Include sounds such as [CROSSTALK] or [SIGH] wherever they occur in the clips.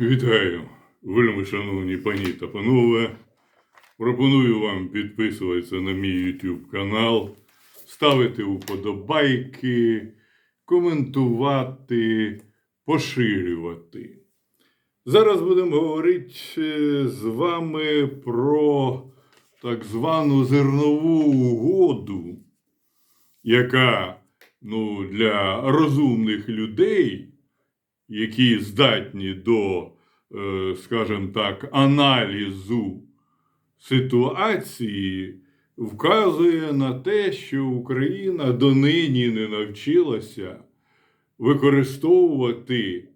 Вітаю, вельми шановні пані та панове. Пропоную вам підписуватися на мій YouTube канал, ставити уподобайки, коментувати, поширювати. Зараз будемо говорити е, з вами про так звану зернову угоду, яка ну, для розумних людей які здатні до, е, скажімо так, аналізу ситуації, вказує на те, що Україна донині не навчилася використовувати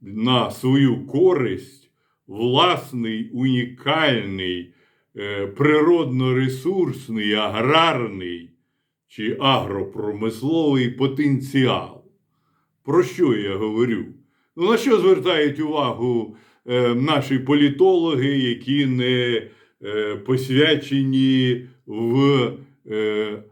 на свою користь власний унікальний е, природно-ресурсний, аграрний чи агропромисловий потенціал. Про що я говорю? Ну, на що звертають увагу е, наші політологи, які не е, посвячені в е,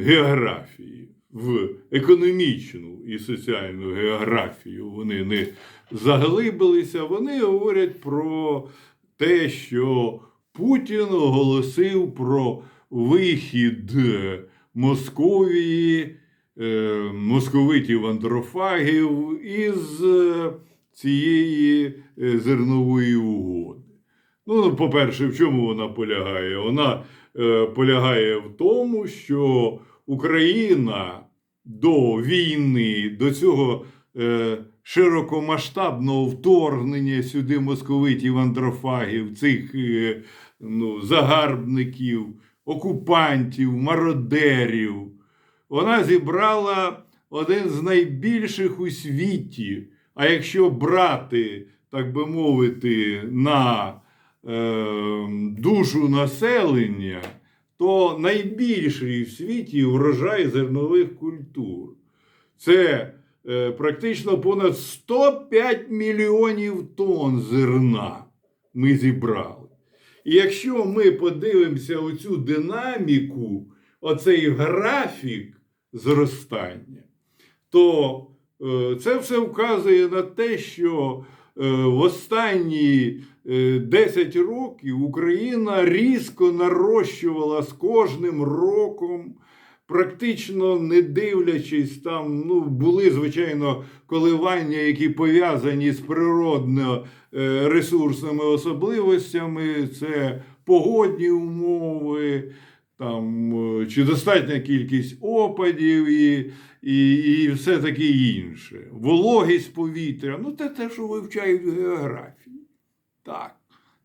географії, в економічну і соціальну географію? Вони не заглибилися, вони говорять про те, що Путін оголосив про вихід Московії е, московитів андрофагів із е, цієї е, зернової угоди. Ну, по-перше, в чому вона полягає? Вона е, полягає в тому, що Україна до війни, до цього е, широкомасштабного вторгнення сюди московитів андрофагів, цих е, ну, загарбників, окупантів, мародерів вона зібрала один з найбільших у світі. А якщо брати, так би мовити, на е, душу населення, то найбільший в світі врожай зернових культур. Це е, практично понад 105 мільйонів тонн зерна ми зібрали. І якщо ми подивимося оцю динаміку, оцей графік зростання, то е, це все вказує на те, що е, в останні е, 10 років Україна різко нарощувала з кожним роком. Практично не дивлячись, там ну, були, звичайно, коливання, які пов'язані з природно е, ресурсними особливостями, це погодні умови, там, е, чи достатня кількість опадів і, і, і все таке інше. Вологість повітря. Ну, це те, що вивчають в географії. Так.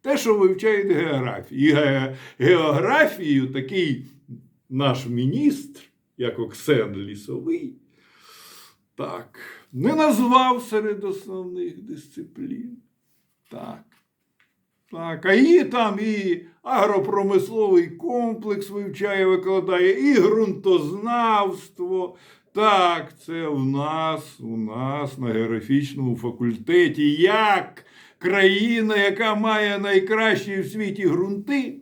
Те, що вивчають географію. І ге- географію такий наш міністр, як Оксен Лісовий, так, не назвав серед основних дисциплін. Так. Так, а її там і агропромисловий комплекс вивчає, викладає, і ґрунтознавство. Так, це в нас, у нас на географічному факультеті. Як країна, яка має найкращі в світі ґрунти,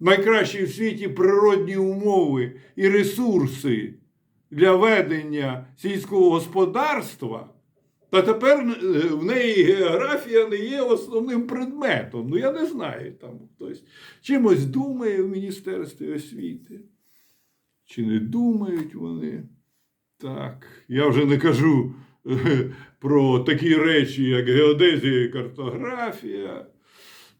найкращі в світі природні умови і ресурси для ведення сільського господарства. Та тепер е, в неї географія не є основним предметом. Ну, я не знаю, там хтось чимось думає в Міністерстві освіти. Чи не думають вони? Так, я вже не кажу е, про такі речі, як геодезія і картографія.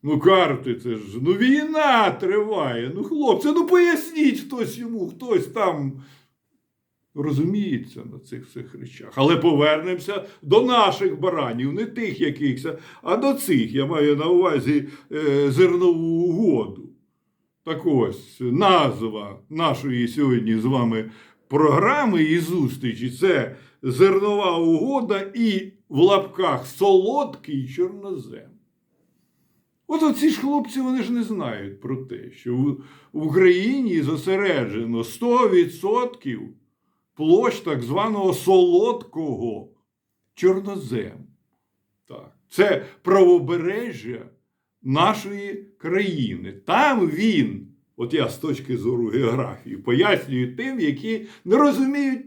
Ну, карти, це ж ну війна триває. Ну, хлопці, ну поясніть хтось йому, хтось там розуміється на цих всіх речах. Але повернемося до наших баранів, не тих якихось, а до цих. Я маю на увазі е, зернову угоду. Так ось назва нашої сьогодні з вами програми і зустрічі це зернова угода і в лапках солодкий чорнозем. От оці ж хлопці вони ж не знають про те, що в Україні зосереджено 100% площ так званого солодкого чорнозему. Так. Це правобережжя нашої країни. Там він, от я з точки зору географії, пояснюю тим, які не розуміють,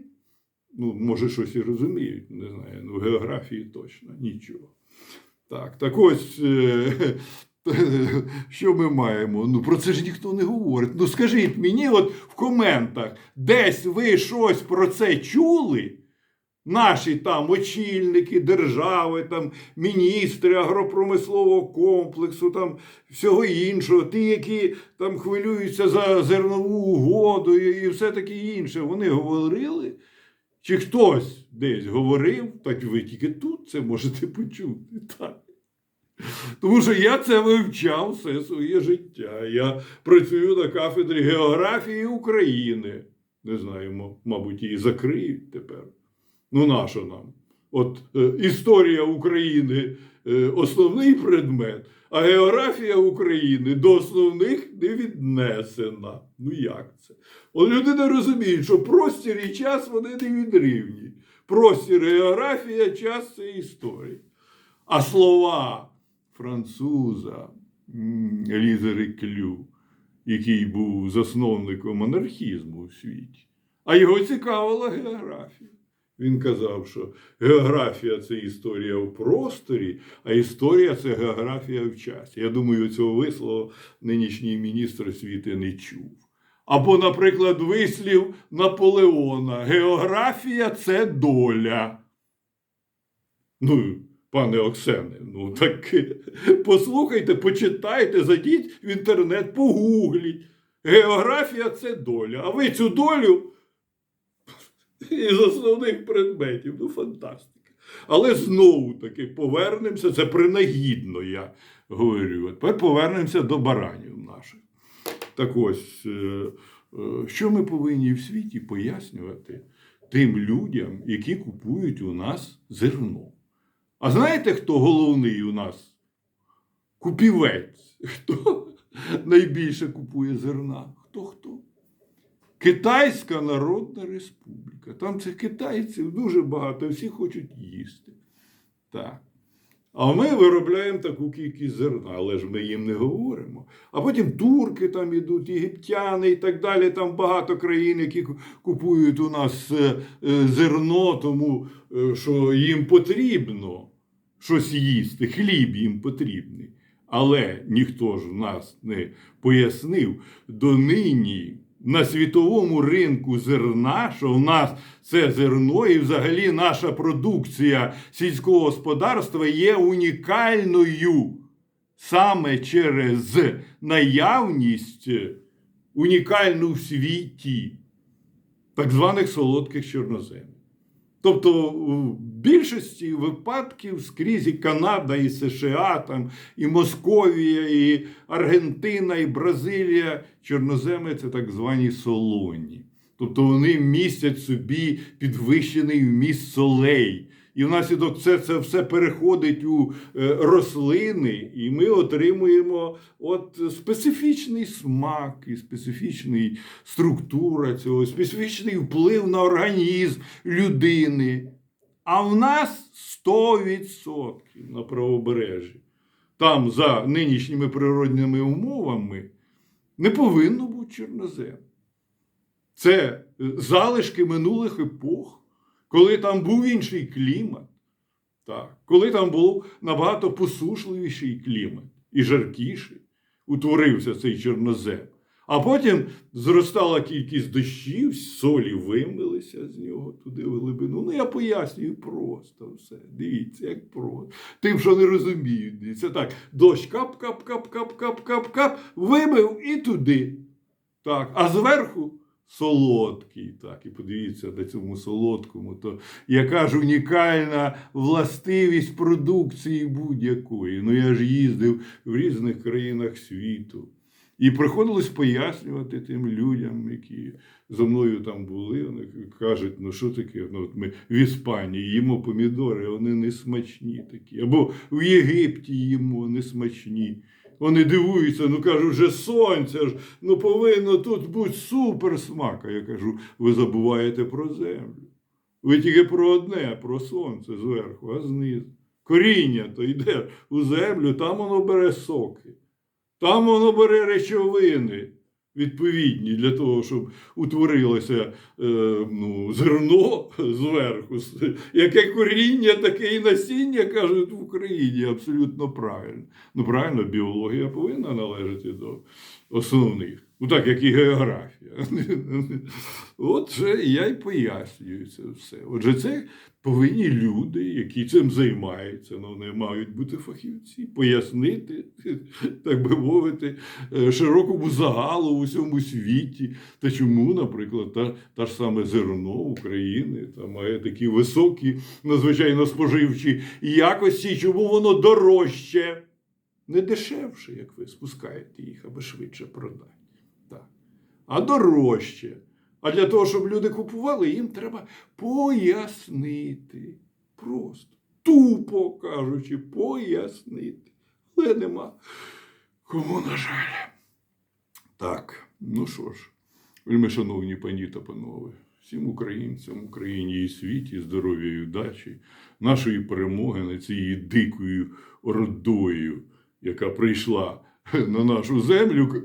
ну, може, щось і розуміють, не знаю, ну, географії точно нічого. Так, так ось, е, [LAUGHS] що ми маємо? Ну, про це ж ніхто не говорить. Ну, скажіть мені, от в коментах, десь ви щось про це чули? Наші там очільники держави, там міністри агропромислового комплексу, там всього іншого, ті, які там хвилюються за зернову угоду і, все таке інше, вони говорили? Чи хтось десь говорив, так ви тільки тут це можете почути. Так. Тому що я це вивчав все своє життя. Я працюю на кафедрі географії України. Не знаю, мабуть, її закриють тепер. Ну, нащо нам? От е, історія України е, основний предмет, а географія України до основних не віднесена. Ну як це? От люди не розуміють, що простір і час вони не відрівні. Простір географія, час це історія. А слова француза м, Лізери Клю, який був засновником анархізму у світі, а його цікавила географія. Він казав, що географія це історія в просторі, а історія це географія в часі. Я думаю, цього вислову нинішній міністр освіти не чув. Або, наприклад, вислів Наполеона: Географія це доля. Ну, пане Оксене, ну так [LAUGHS] послухайте, почитайте, зайдіть в інтернет, погугліть. Географія це доля. А ви цю долю [LAUGHS] із основних предметів. Ну, фантастика. Але знову таки повернемося, це принагідно, я говорю. Тепер повернемося до баранів наших. Так ось, е, е, що ми повинні в світі пояснювати тим людям, які купують у нас зерно. А знаєте, хто головний у нас? Купівець. Хто найбільше купує зерна? Хто хто? Китайська Народна Республіка. Там цих китайців дуже багато, всі хочуть їсти. Так. А ми виробляємо таку кількість зерна, але ж ми їм не говоримо. А потім турки там ідуть, єгиптяни і так далі. Там багато країн, які купують у нас е, е, зерно, тому е, що їм потрібно щось їсти, хліб їм потрібний. Але ніхто ж в нас не пояснив донині на світовому ринку зерна, що в нас це зерно і взагалі наша продукція сільського господарства є унікальною саме через наявність унікальну в світі так званих солодких чорноземів. Тобто в більшості випадків скрізь і Канада, і США, там, і Московія, і Аргентина, і Бразилія, чорноземи це так звані солоні. Тобто вони містять собі підвищений вміст солей. І внаслідок це, це все переходить у е, рослини, і ми отримуємо от специфічний смак і специфічний структура цього, специфічний вплив на організм людини. А в нас 100% на правобережжі. Там за нинішніми природними умовами не повинно бути чорнозем. Це е, залишки минулих епох, коли там був інший клімат, так, коли там був набагато посушливіший клімат і жаркіший, утворився цей чорнозем. А потім зростала кількість дощів, солі вимилися з нього туди в глибину. Ну, я пояснюю просто все. Дивіться, як просто. Тим, що не розуміють, дивіться так, дощ кап-кап-кап-кап-кап-кап-кап, вимив і туди. Так, а зверху солодкий. Так, і подивіться на цьому солодкому, то яка ж унікальна властивість продукції будь-якої. Ну я ж їздив в різних країнах світу. І приходилось пояснювати тим людям, які зо мною там були. Вони кажуть, ну що таке? Ну, от ми в Іспанії їмо помідори, вони не смачні такі. Або в Єгипті їмо не смачні. Вони дивуються, ну кажуть, вже сонце ж, ну повинно тут бути супер смак. А я кажу, ви забуваєте про землю. Ви тільки про одне, про сонце зверху, а знизу. Коріння то йде у землю, там воно бере соки. Там воно бере речовини відповідні для того, щоб утворилося е, ну, зерно зверху, яке коріння, таке і насіння, кажуть в Україні, абсолютно правильно. Ну, правильно, біологія повинна належати до основних. Ну так, як і географія. [LAUGHS] От же я й пояснюю це все. Отже, це повинні люди, які цим займаються, ну, вони мають бути фахівці, пояснити, [LAUGHS] так би мовити, е, широкому загалу у всьому світі. Та чому, наприклад, та, та ж саме зерно України та має такі високі, надзвичайно споживчі якості, чому воно дорожче, не дешевше, як ви спускаєте їх, аби швидше продати. А дорожче. А для того, щоб люди купували, їм треба пояснити. Просто. Тупо кажучи, пояснити. Але нема кому, на жаль. Так, ну що ж, вельми шановні пані та панове, всім українцям, Україні і світі, здоров'я і удачі, нашої перемоги над цією дикою ордою, яка прийшла на нашу землю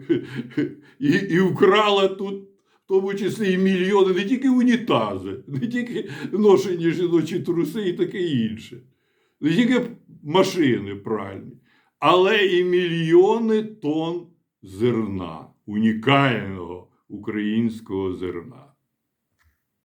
і, і вкрала тут, в тому числі і мільйони, не тільки унітази, не тільки ношені жіночі труси і таке інше, не тільки машини пральні, але і мільйони тонн зерна, унікального українського зерна.